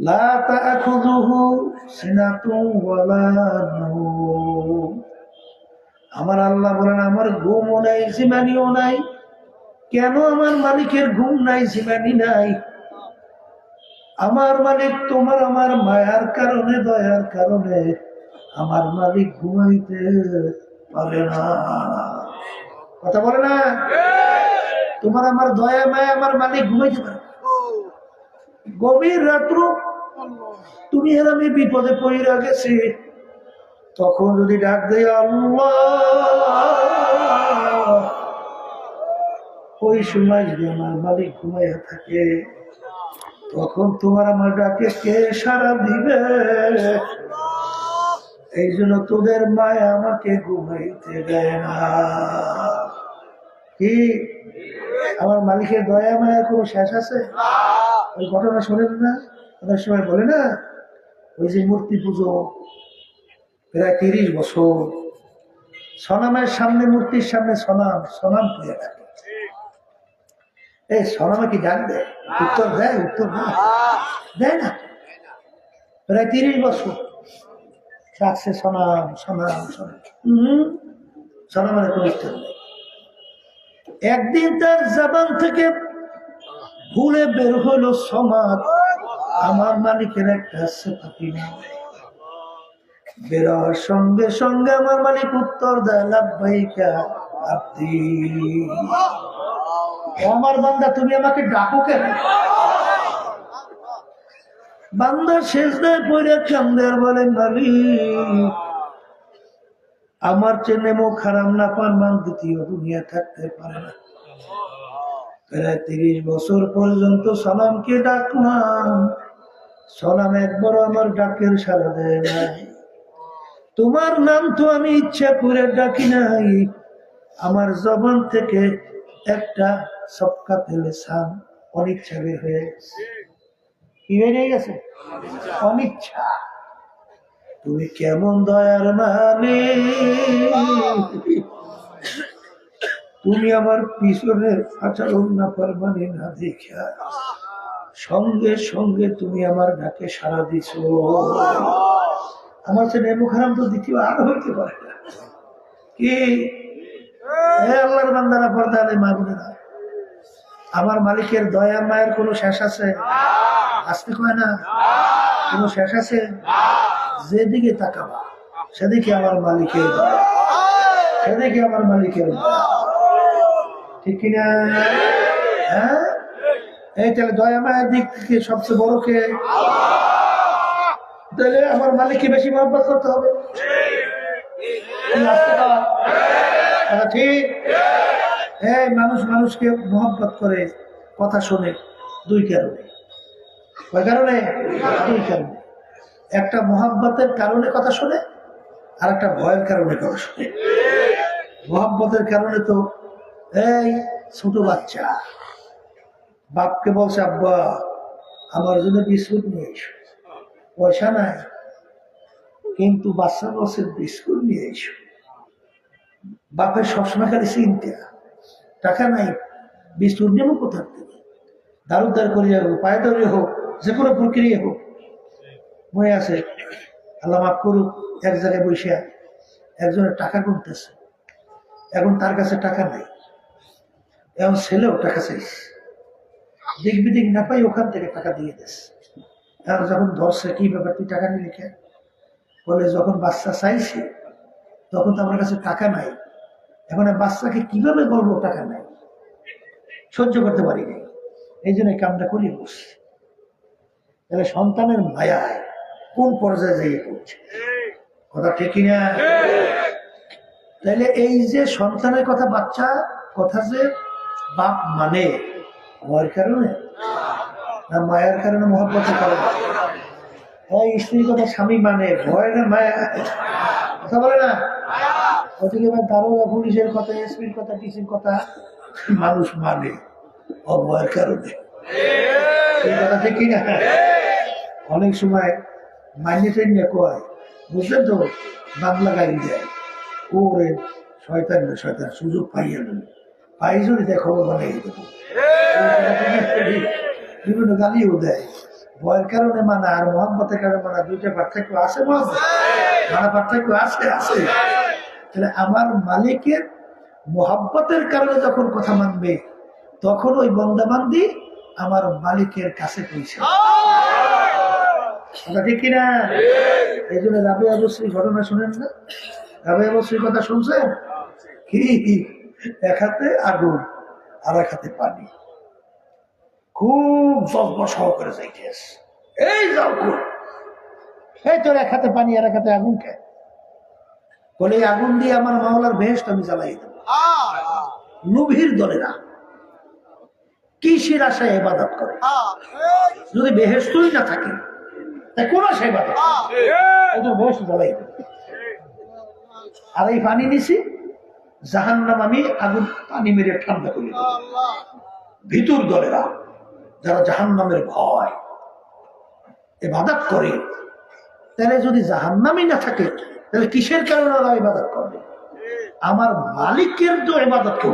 لا تأخذه سنة ولا نوم আমার আল্লাহ বলেন আমার ঘুমও নাই জিমানিও নাই কেন আমার মালিকের ঘুম নাই জিমানি নাই আমার মালিক তোমার আমার মায়ার কারণে দয়ার কারণে আমার মালিক ঘুমাইতে পারে না কথা বলে না তোমার আমার দয়া মায়া আমার মালিক ঘুমাইতে পারে না। গভীর রাত্র তুমি আর আমি বিপদে পড়ে গেছি তখন যদি ডাক দেয় আল্লাহ, ওই সময় যদি আমার মালিক ঘুমাইয়া থাকে, তখন তোমার আমার ডাকে কে সারা দিবে? এই জন্য তোদের মায় আমাকে ঘুমাইতে দেয় না। কি? আমার মালিকের দয়া মায়ের কোনো শেষ আছে? ওই ঘটনা শোনেন না? অনেক সময় বলে না, ওই যে মূর্তি পুজো, প্রায় তিরিশ বছর। সনামের সামনে, মূর্তির সামনে সনাম সনাম পেয়ে থাকে। এই সনামে কি ডাক দেয়? উত্তর দেয় উত্তর দেয়। দেয় না? প্রায় তিরিশ বছর। ডাকছে সনাম সনাম সনাম। হম? সনামের কোনো উত্তর নেই। একদিন তার জবান থেকে ভুলে বের হলো সমাজ আমার মালিকের একটা সেপাতি নাম বেরোয়ার সঙ্গে সঙ্গে আমার মালিক উত্তর দেয় লাভবাহিকা আপনি আমার বান্দা, তুমি আমাকে ডাকো কেন? বান্দা শেষ দেয় পড়ে কান্দের বলেন মালিক আমার চেনে মুখ খারাপ না পান মান দ্বিতীয় দুনিয়া থাকতে পারে না। প্রায় তিরিশ বছর পর্যন্ত সালামকে ডাকলাম। সালাম একবার আমার ডাকের সারা দেয় নাই। তোমার নাম তো আমি ইচ্ছা করে ডাকি নাই। আমার জবান থেকে একটা সবকা ফেলে সাম অনিচ্ছা বের হয়ে কি বেরিয়ে গেছে? অনিচ্ছা। তুমি কেমন দয়ার মানে? তুমি আমার পিছনের আচরণ না পারবানি না দেখা সঙ্গে সঙ্গে তুমি আমার ডাকে সারা দিছ। আমার সে নেমু খারাপ তো দ্বিতীয় আর হইতে পারে না। কি? আল্লাহর বান্দারা পর্দা আলে মা বোনেরা। আমার মালিকের দয়া, মায়ের কোনো শেষ আছে? আসতে কয় না? কোনো শেষ আছে? যেদিকে তাকাবা, সেদিকে আমার মালিকের দয়া। সেদিকে আমার মালিকের দয়া। ঠিক কিনা? হ্যাঁ? এই তাহলে দয়া মায়ের দিক থেকে সবচেয়ে বড় কে? তাহলে আমার মালিককে বেশি মহব্বত করতে হবে। আচ্ছা, ঠিক। এই মানুষ মানুষকে মহব্বত করে কথা শোনে দুই কারণে। কয় কারণে? দুই কারণে। একটা মহাব্বতের কারণে কথা শোনে আর একটা ভয়ের কারণে কথা শোনে। মহাব্বতের কারণে তো এই ছোট বাচ্চা। বাপকে বলছে, আব্বা, আমার জন্য বিস্কুট নিয়ে এসো। পয়সা নাই, কিন্তু বাচ্চা বলছে, বিস্কুট নিয়ে এসো। বাপের সবসময় খালি চিন্তা, টাকা নাই, বিস্কুট নেব কোথার থেকে? দারুদ্দার করিয়া হোক পায়ে ধরে হোক, যে কোনো প্রক্রিয়া হোক। মনে আছে, আল্লাহ মাফ করুক, এক জায়গায় বসে একজনের টাকা গুনতেছে, এখন তার কাছে টাকা নাই, এখন ছেলেও টাকা চাইছে। দিক বিদিক না পাই ওখান থেকে টাকা দিয়ে দিস এখন যখন ধরছে কি ব্যাপার তুই টাকা নিয়ে কে বলে, যখন বাচ্চা চাইছে, তখন তো আমার কাছে টাকা নাই। এখন বাচ্চাকে কীভাবে বলব টাকা নাই? সহ্য করতে পারি নাই। এই জন্য কামটা করি বসছি তাহলে সন্তানের মায়ায় কোন পর্যায়ে যাইয়ে পড়ছে? কথা ঠিকই না তাহলে এই যে সন্তানের কথা, বাচ্চা কথা যে বাপ মানে ভয়ের কারণে? না মায়ের কারণে মহব্বতের স্ত্রীর কথা স্বামী মানে ভয় না মায়া? কথা বলে না? ওদিকে এবার দারোগা পুলিশের কথা, এসপির কথা, টিসির কথা, মানুষ মানে অভয়ের কারণে। এই কথা ঠিক কিনা? অনেক সময় মাইনে নিয়ে কয়, বুঝলেন তো বাংলা গাড়ি দেয়। ওরে, শয়তান না শয়তান, সুযোগ পাইয়া নেন পাই যদি দেখো বানাই দেবো। বিভিন্ন গালিও দেয়। ভয়ের কারণে মানা আর মোহাম্মতের কারণে মানা দুইটা পার্থক্য আছে মানা পার্থক্য আছে আছে। তাহলে আমার মালিকের মোহাব্বতের কারণে যখন কথা মানবে, তখন ওই বন্দাবান্দি আমার মালিকের কাছে পৌঁছে কিনা? এই জন্য রাবে ঘটনা শুনেন না? রাবে অবশ্যই কথা শুনছেন? কি? এক হাতে আগুন আর এক হাতে পানি। খুব জব্ব সহকারে যাইতে আছে এই যাও এই তোর এক হাতে পানি আর এক হাতে আগুন খায় বলে আগুন দিয়ে আমার মাওলার ভেস্ট আমি জ্বালাই দেবো। দলেরা কিসের আশায় এবাদত করে? যদি বেহেস্তই না থাকে তা কোন আশায় ওদের বেহেস্ত জ্বালাই দেবে। আর এই পানি নিছি জাহান্নাম আমি আগুন পানি মেরে ঠান্ডা করে ভিতর দলেরা যারা জাহান্নামের ভয় এবাদত করে তাহলে যদি জাহান্নামই না থাকে তাহলে কিসের কারণে ওরা ইবাদত করবে? আমার মালিকের তো ইবাদত কেউ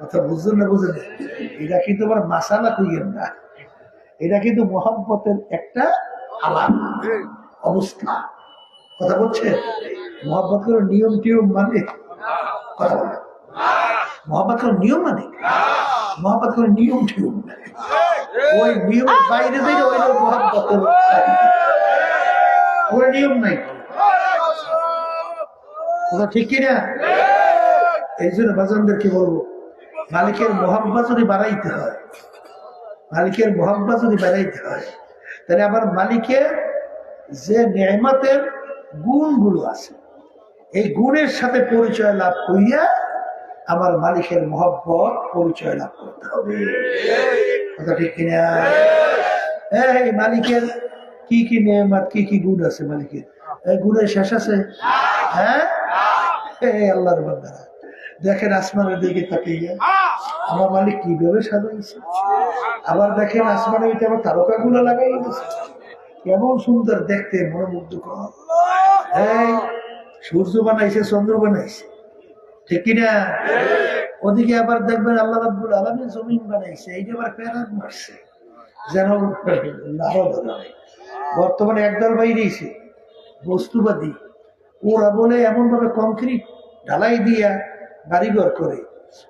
কথা বুঝলেন না বুঝলেন এটা কিন্তু আমার মাসালা কইয়েন না। এটা কিন্তু মোহাম্মতের একটা আলাম অবস্থা। কথা বলছেন? মোহাম্মত করে নিয়ম টিয়ম মানে কথা বলে। মোহাম্মত করে নিয়ম মানে? মোহাম্মত করে নিয়ম টিয়ম মানে। ওই নিয়মের বাইরে থেকে ওই লোক মোহাম্মতের ওই নিয়ম নাই। কথা ঠিক কিনা এই জন্য বাজানদেরকে বলব, মালিকের মোহাম্মা যদি বাড়াইতে হয়, মালিকের মোহাম্মা যদি বাড়াইতে হয়, তাহলে আবার মালিকের যে নেমাতের গুণগুলো আছে এই গুণের সাথে পরিচয় লাভ করিয়া আমার মালিকের মহব্বত পরিচয় লাভ করতে হবে। কথা ঠিক কিনা? এই মালিকের কি কি নেমাত কি কি গুণ আছে মালিকের? এই গুণের শেষ আছে? হ্যাঁ? আল্লাহর বান্দারা, দেখেন আসমানের দিকে তাকিয়ে আমার মালিক কীভাবে সাজাইছে আবার দেখেন আসমানে এটা আবার তারকা গুলো লাগাই কেমন সুন্দর দেখতে মনোমুগ্ধ কর এই সূর্য বানাইছে চন্দ্র বানাইছে। ঠিক কিনা? ওদিকে আবার দেখবেন আল্লাহ রাব্বুল আলামিন জমিন বানাইছে এইটা আবার প্যারাক মারছে। যেন বর্তমানে একদল বাইরেছে বস্তুবাদী। ওরা বলে এমন ভাবে কংক্রিট ঢালাই দিয়া বাড়িঘর করে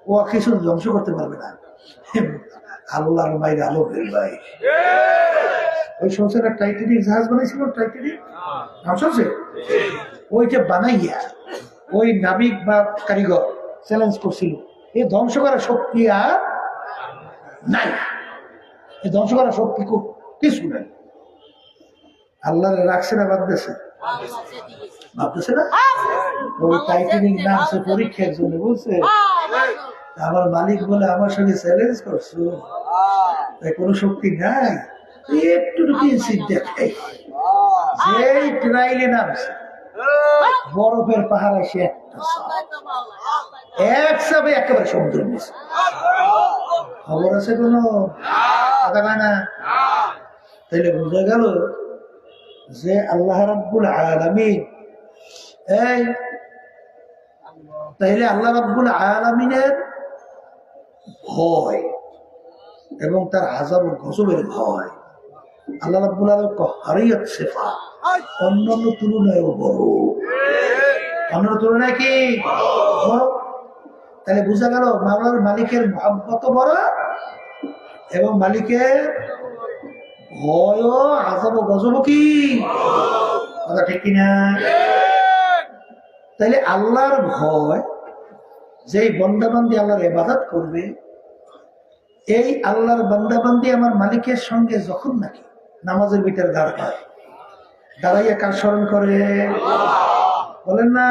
ও কিছু ধ্বংস করতে পারবে না। আল্লাহর মায়ের আলো বের ভাই ওই সংসারের টাইটানিক জাহাজ বানাইছিল টাইটানিক নাম শুনছে ওইটা বানাইয়া ওই নাবিক বা কারিগর চ্যালেঞ্জ করছিল। এই ধ্বংস করার শক্তি আর নাই। এই ধ্বংস করার শক্তি কিছু নাই। আল্লাহ রাখছে না বাদ দেশে ভাবতেছে না? ওই টাইটানিক নামছে পরীক্ষার জন্য বলছে আমার মালিক বলে আমার সঙ্গে চ্যালেঞ্জ করছ? তাই কোনো শক্তি নাই। একটু দেখাই। ট্রাইলে নামছে। বরফের পাহাড় এসে একটা এক চাপে একেবারে সমুদ্র নিচে। খবর আছে কোনো? না? তাইলে বোঝা গেল যে আল্লাহ রাব্বুল আলামিন এই, তাইলে আল্লাহ রাব্বুল আলামিনের ভয় এবং তার আজাব গজবের ভয়। আল্লাহ রাব্বুল আলামিন হারিয়ত সেফা অন্যান্য তুলনায় বড়। অন্যান্য তুলনায় কি তাহলে বোঝা গেল মাওলার মালিকের মহাব্বত বড় এবং মালিকের কিনা? তাইলে আল্লাহর ভয় যেই বন্দাবান্দি করবে, এই আল্লাহর আমার মালিকের সঙ্গে যখন নাকি নামাজের ভিতরে দাঁড় পায় দাঁড়াইয়া কার স্মরণ করে? বলেন না,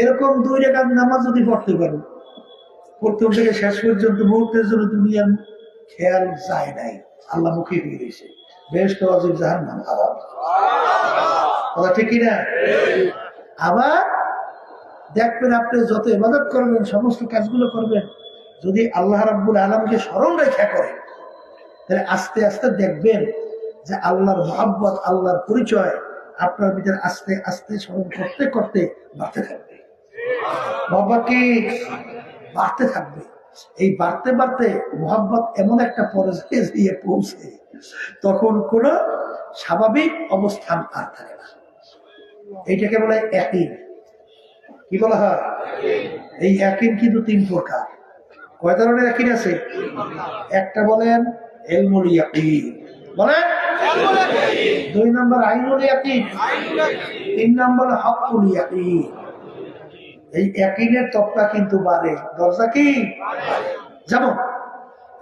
এরকম দুই রেখার নামাজ যদি পড়তে পারো, প্রথম থেকে শেষ পর্যন্ত মুহূর্তের জন্য দুনিয়ার খেয়াল যায় নাই। আল্লাহ মুখে হয়ে গেছে বেশ তো অজিব জাহান নাম আবার। কথা ঠিক না? আবার দেখবেন আপনি যত ইবাদত করবেন, সমস্ত কাজগুলো করবেন, যদি আল্লাহ রাব্বুল আলমকে স্মরণ রেখা করেন, তাহলে আস্তে আস্তে দেখবেন যে আল্লাহর মহাব্বত, আল্লাহর পরিচয় আপনার ভিতরে আস্তে আস্তে স্মরণ করতে করতে বাড়তে থাকবে। বাবা কি বাড়তে থাকবে? এই বাড়তে বাড়তে মোহাম্মত এমন একটা পর্যায়ে গিয়ে পৌঁছে, তখন কোন স্বাভাবিক অবস্থান আর থাকে না। এইটাকে বলে একই। কি বলা হয়? এই একিন কিন্তু তিন প্রকার। কয় ধরনের একিন আছে? একটা বলেন এলমুল বলেন দুই নম্বর আইনুল তিন নম্বর হকুল এই তপটা কিন্তু বাড়ে। দরজা কি?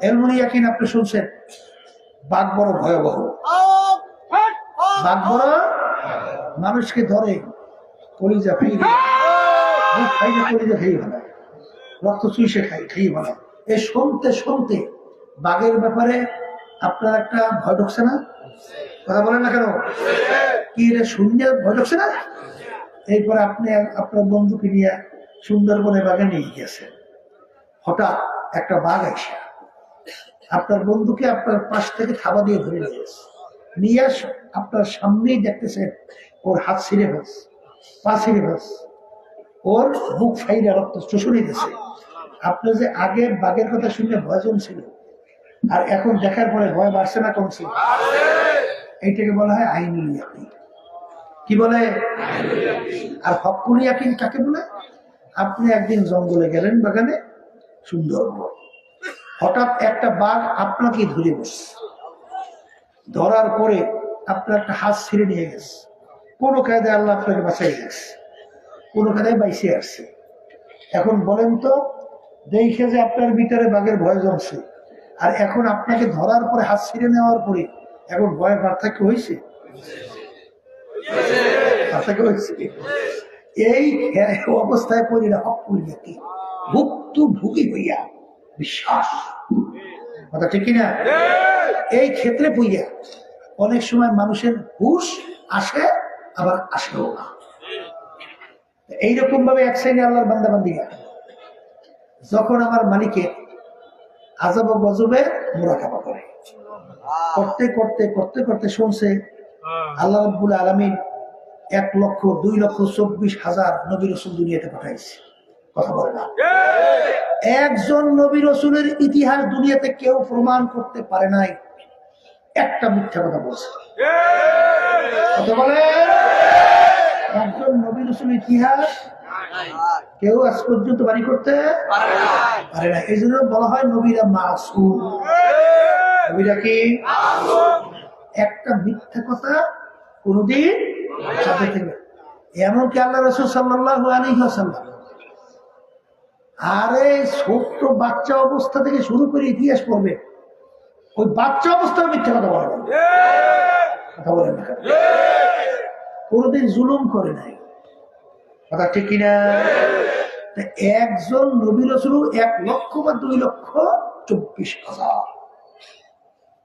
এলমুল ইয়াকিন আপনি শুনছেন? বাঘ বড় ভয়াবহ। বাঘ বড় মানুষকে ধরে, কলিজা খাইলে কলিজা খেয়ে ফেলায় রক্ত চুইসে খাই খেয়ে ফেলায় এ শুনতে শুনতে বাঘের ব্যাপারে আপনার একটা ভয় ঢুকছে না? কথা বলেন না কেন? কি এটা শূন্য? ভয় ঢুকছে না? এরপরে আপনি আপনার বন্ধুকে নিয়ে সুন্দরবনে বাগে নিয়ে গেছেন হঠাৎ একটা বাঘ এসে আপনার বন্ধুকে আপনার পাশ থেকে থাবা দিয়ে ধরে নিয়ে এসে নিয়ে আস, আপনার সামনেই দেখতেছেন ওর হাত ছিঁড়ে ফেলস পা ছিঁড়ে ফেলস ওর বুক ফাইলে রক্ত চুষুনি গেছে। আপনার যে আগে বাঘের কথা শুনে ভয় জমছিল। আর এখন দেখার পরে ভয় বাড়ছে না কমছে? এইটাকে বলা হয় আইনুল কি বলে? আর হকুল ইয়াকিন কাকে বলে? আপনি একদিন জঙ্গলে গেলেন বাগানে সুন্দর হঠাৎ একটা বাঘ আপনাকে ধরে বসছে। ধরার পরে আপনার একটা হাত ছিঁড়ে নিয়ে গেছে। কোনো কায়দায় আল্লাহ আপনাকে বাঁচাই গেছে কোনো কায়দায় বাইসে আসছে এখন বলেন তো, দেখে যে আপনার ভিতরে বাঘের ভয় জমছে। আর এখন আপনাকে ধরার পরে, হাত ছিঁড়ে নেওয়ার পরে এখন ভয়ের পার্থক্য হয়েছে? এই অবস্থায় পরিণাম অপুরিয়াকে ভুক্তু ভুগি হইয়া বিশ্বাস। কথা ঠিক কিনা? এই ক্ষেত্রে বইয়া অনেক সময় মানুষের হুশ আসে, আবার আসেও না। এইরকম ভাবে এক শ্রেণি আল্লাহর বান্দাবান্দিরা, যখন আমার মালিকের আজাব গজবে মোরাকাবা করে। করতে করতে করতে করতে শুনছে আল্লাহ রব্বুল আলমিন এক লক্ষ দুই লক্ষ চব্বিশ হাজার নবী রসুল দুনিয়াতে পাঠাইছে। কথা বলে না। একজন নবী রসুলের ইতিহাস দুনিয়াতে কেউ প্রমাণ করতে পারে নাই। একটা মিথ্যা কথা বলছে। কথা বলে? একজন নবী রসুল ইতিহাস কেউ আজ পর্যন্ত বাড়ি করতে পারে না এই জন্য বলা হয় নবীরা মাসুম। নবীরা কি? একটা মিথ্যা কথা কোনদিন সাথে থেকে এমনকি আল্লাহ রসুল সাল্লাহ আরে ছোট্ট বাচ্চা অবস্থা থেকে শুরু করে ইতিহাস পড়বে ওই বাচ্চা অবস্থায় মিথ্যা কথা বলা যাবে কথা বলেন না। কেন? কোনোদিন জুলুম করে নাই। কথা ঠিক কিনা? একজন নবী রসুল এক লক্ষ বা দুই লক্ষ চব্বিশ হাজার।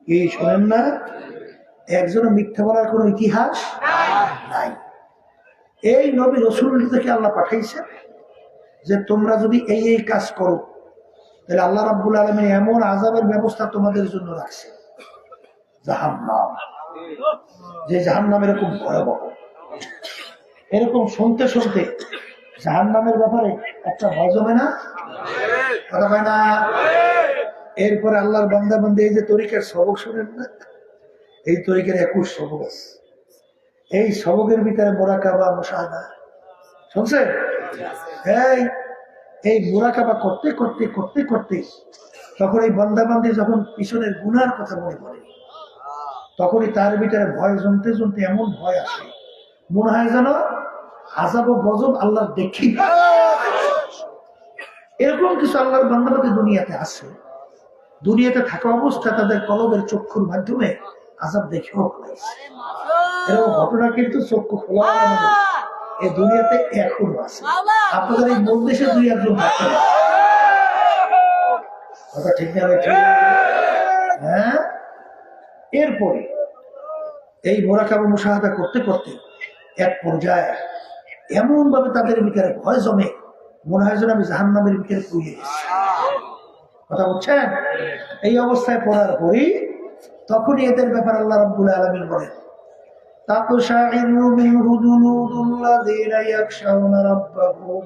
এই শোনেন না একজন মিথ্যা বলার কোন ইতিহাস নাই। এই নবী রসুল থেকে আল্লাহ পাঠাইছেন যে তোমরা যদি এই এই কাজ করো, তাহলে আল্লাহ রাব্বুল আলমিন এমন আজাবের ব্যবস্থা তোমাদের জন্য রাখছে। জাহান্নাম। যে জাহান্নাম এরকম ভয়াবহ। এরকম শুনতে শুনতে জাহান্নামের ব্যাপারে একটা ভয় জমে না? এরপরে আল্লাহর বান্দা বান্দে এই যে তরিকার সবক শোনেন না? এই তরিকার একুশ সবক আছে। এই সবকের ভিতরে মোরাকাবা, মোশাহাদা। শুনছেন? এই এই মোরাকাবা করতে করতে করতে করতে তখন এই বন্দাবান্দি যখন পিছনের গুনার কথা মনে পড়ে তখনই তার ভিতরে ভয় জমতে জমতে এমন ভয় আসে। মনে হয় যেন আজাব ও গজব আল্লাহ দেখি। এরকম কিছু আল্লাহর বান্দাবাদী দুনিয়াতে আছে। দুনিয়াতে থাকা অবস্থা তাদের কলবের চক্ষুর মাধ্যমে আজাব দেখেও এরকম ঘটনা কিন্তু চক্ষু খোলা এই দুনিয়াতে এখনও আছে। আপনাদের এই মূল দেশে দুই একজন। কথা ঠিক না। হ্যাঁ? এরপরে এই মোরাকাবা মুশাহাদা করতে করতে এক পর্যায়ে এমন ভাবে তাদের ভিতরে ভয় জমে মনে হয় যেন আমি জাহান নামের ভিতরে পুড়িয়ে গেছি কথা বলছেন এই অবস্থায় পড়ার পরই তখনই এদের ব্যাপার আল্লাহ রাব্বুল আলামিন বলেন تقشعر منه جلود الذين يخشون ربهم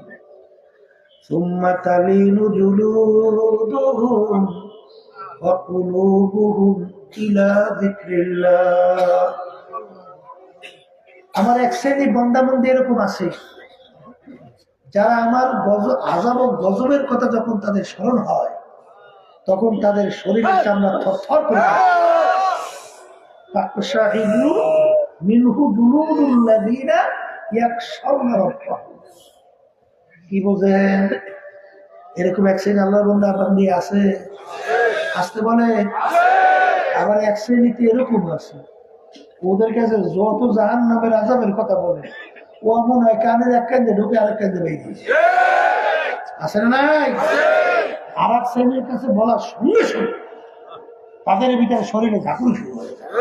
ثم تلين جلودهم وقلوبهم إلى ذكر الله আমার এক শ্রেণি বন্দাবন্দি এরকম আছে। যারা আমার আজাব গজবের কথা যখন তাদের স্মরণ হয়, তখন তাদের শরীরের চামড়া থরথর করে। কি বোঝেন? এরকম এক শ্রেণি আল্লাহর বন্ধা বান্দি আছে আসতে বলে, আবার এক শ্রেণীতে এরকম আছে। ওদের কাছে যত জাহান নামের আজাবের কথা বলে, ও মনে হয় কানের এক কান্দে ঢুকে আরেক কান্দে বেরিয়ে আছে না নাই? আর এক শ্রেণির কাছে বলার সঙ্গে সঙ্গে তাদের ভিতরে শরীরে ঝাঁকুনি শুরু হয়ে যায়।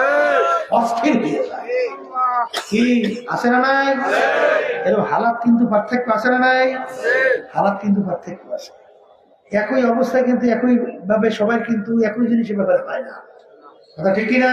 অস্থির হয়ে যায়। কি? আছে না নাই? এরকম হালাত কিন্তু পার্থক্য আছে না নাই? হালাত কিন্তু পার্থক্য আছে। একই অবস্থায় কিন্তু একই ভাবে সবাই কিন্তু একই জিনিসের ব্যাপারে পায় না। কথা ঠিক না?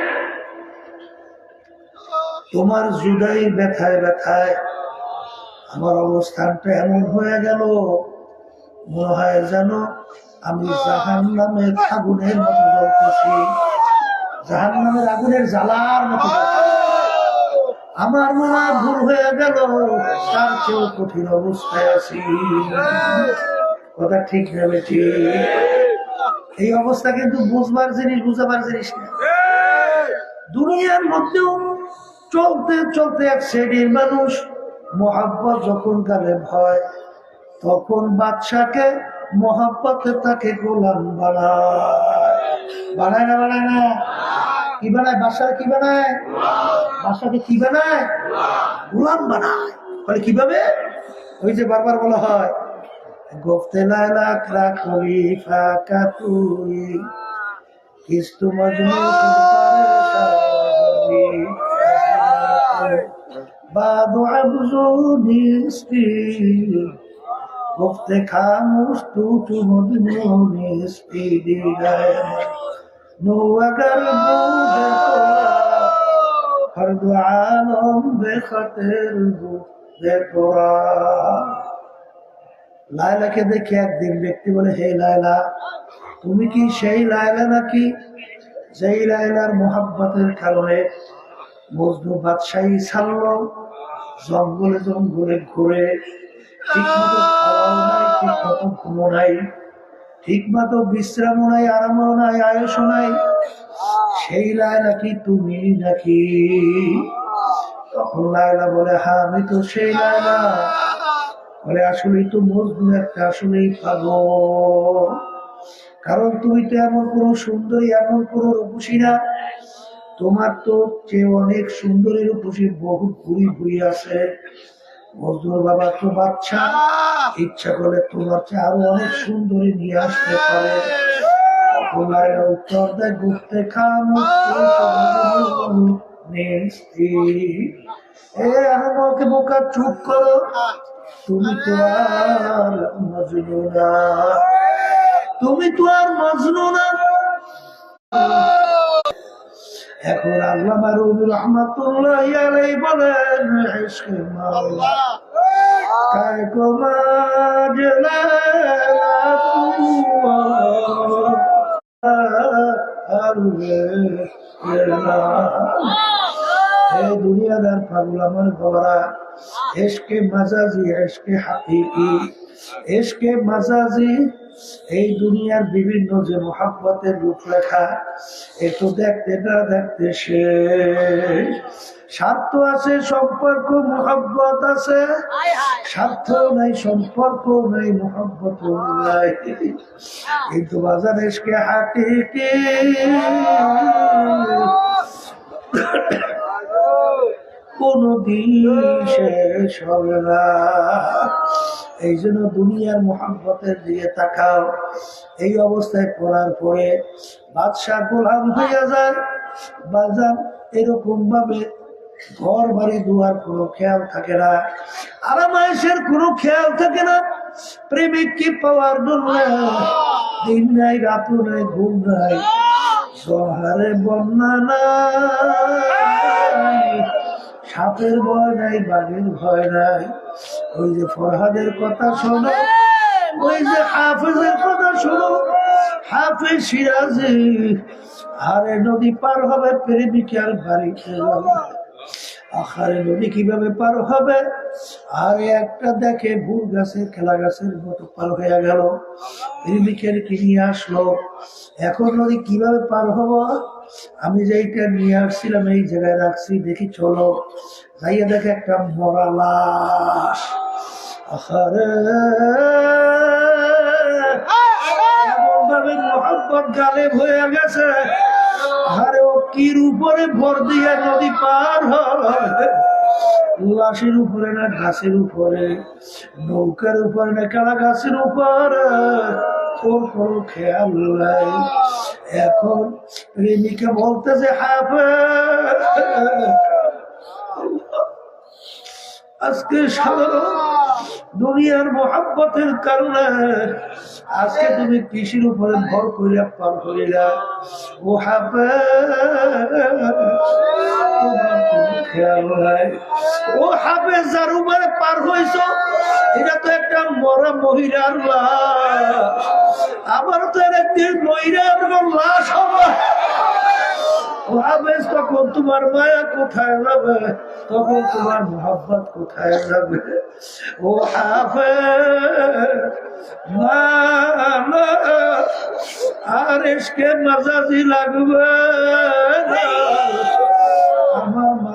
তোমার জুদাই ব্যথায় ব্যথায় আমার অবস্থানটা এমন হয়ে গেল, মনে হয় যেন আমি জাহান নামের আগুনের মতো জ্বলতেছি। জাহান নামের আগুনের জ্বালার মতো আমার মনে ভুল হয়ে গেল, তার চেয়েও কঠিন অবস্থায় আছি। কথা ঠিক নেবে ঠিক এই অবস্থা কিন্তু বুঝবার জিনিস, বুঝাবার জিনিস না। দুনিয়ার মধ্যেও চলতে চলতে এক শ্রেণির মানুষ, মহাব্বত যখন গালে হয় তখন বাদশাকে মহাব্বতে তাকে গোলাম বানায়। বানায় না বানায় না? কি বানায়? বাসায় কি বানায়? বাসাকে কি বানায়? গোলাম বানায়। বলে কীভাবে? ওই যে বারবার বলা হয় গফতে কিস্তু মজনু بعد عبزوني سبيل گفت خاموش تو تو مجنونی سپیدی گئے نو اگر بود تو هر دو عالم به خطر بود তোরা লায়লাকে দেখে একদিন ব্যক্তি বলে হে লায়লা তুমি কি সেই লায়লা নাকি যেই লায়লার মোহাব্বতের কারণে মজনু বাদশাহী ছাড়ল, জঙ্গলে জঙ্গলে ঘুরে ঠিক মতো খাওয়াও নাই ঠিক মতো ঘুমো নাই ঠিক বিশ্রামও নাই, আরামও নাই আয়সও নাই। সেই লায়লা কি তুমি নাকি? তখন লায়লা বলে হ্যাঁ আমি তো সেই লায়লা। বলে, আসলেই তো মজনু একটা আসলেই পাবো কারণ তুমি তো এমন কোন সুন্দরী, এমন কোন রূপসী না। তোমার তো যে অনেক সুন্দরী রূপসী বহু ঘুরি ঘুরি আছে। মজদুর বাবা তো বাচ্চা। ইচ্ছা করে তোমার চেয়ে আরও অনেক সুন্দরী নিয়ে আসতে পারে। উত্তর দেয় ঘুরতে এ আমাকে বোকা, চুপ করো। তুমি তো আর মজনু না। তুমি তো আর মজনু না। এখন আল্লামা রবি রহমতুল্লাহ বলেন দুনিয়াদার পাগল আমার গবরা এসকে মাজাজি এসকে হাকিকি এসকে মাজাজি। এই দুনিয়ার বিভিন্ন যে মহাব্বতের রূপরেখা এ তো দেখতে না দেখতে সে স্বার্থ আছে সম্পর্ক মহাব্বত আছে। স্বার্থ নাই সম্পর্ক নাই মহাব্বত নাই। কিন্তু বাজার এসকে হাকিকি কোনো দিন শেষ হবে না। এই জন্য দুনিয়ার মোহাম্মতের দিকে তাকাও। এই অবস্থায় পড়ার পরে বাদশাহ গোলাম হইয়া যায় বাজার এরকম ভাবে ঘর বাড়ি দুয়ার কোনো খেয়াল থাকে না। আরামায়েশের কোনো খেয়াল থাকে না। প্রেমিককে পাওয়ার জন্য? দিন নাই রাত নাই ঘুম নাই। সহারে বন্যা নাই সাপের ভয় নাই বাঘের ভয় নাই। ওই যে ফরহাদের কথা শোনো ওই যে হাফেজের কথা শোনো। হাফেজ সিরাজি আরে নদী পার হবে প্রেমিকার বাড়িতে আখারে নদী কীভাবে পার হবে? আর একটা দেখে ভুল গাছের খেলা গাছের মতো পার হয়ে গেল। প্রেমিকের কি নিয়ে আসলো? এখন নদী কীভাবে পার হব? আমি যেইটা নিয়ে আসছিলাম, এই জায়গায় রাখছি, দেখি চলো। যাইয়া দেখে একটা মরা লাশ। আহারে মোহাম্মত গালেব হয়ে গেছে। আরে ও কির উপরে ভর দিয়ে নদী পার লাশের উপরে না ঘাসের উপরে? নৌকার উপরে না কালা ঘাসের উপরে? খেয়াল নাই। এখন বলতেছে আজকে সাধারণ দুনিয়ার মোহাব্বতের কারণে আজকে তুমি কৃষির উপরে ভর করিয়া পার করিলা ও হাবে যার উপরে পার হইছ, এটা তো একটা মরা মহিলার লাশ। আমার তো একদিন মহিলার লাশ হবে। হাফেজ তখন তোমার মায়া কোথায় যাবে? তখন তোমার কোথায় যাবে? ও হাফে আর এসকে মাজাজি লাগবে আমার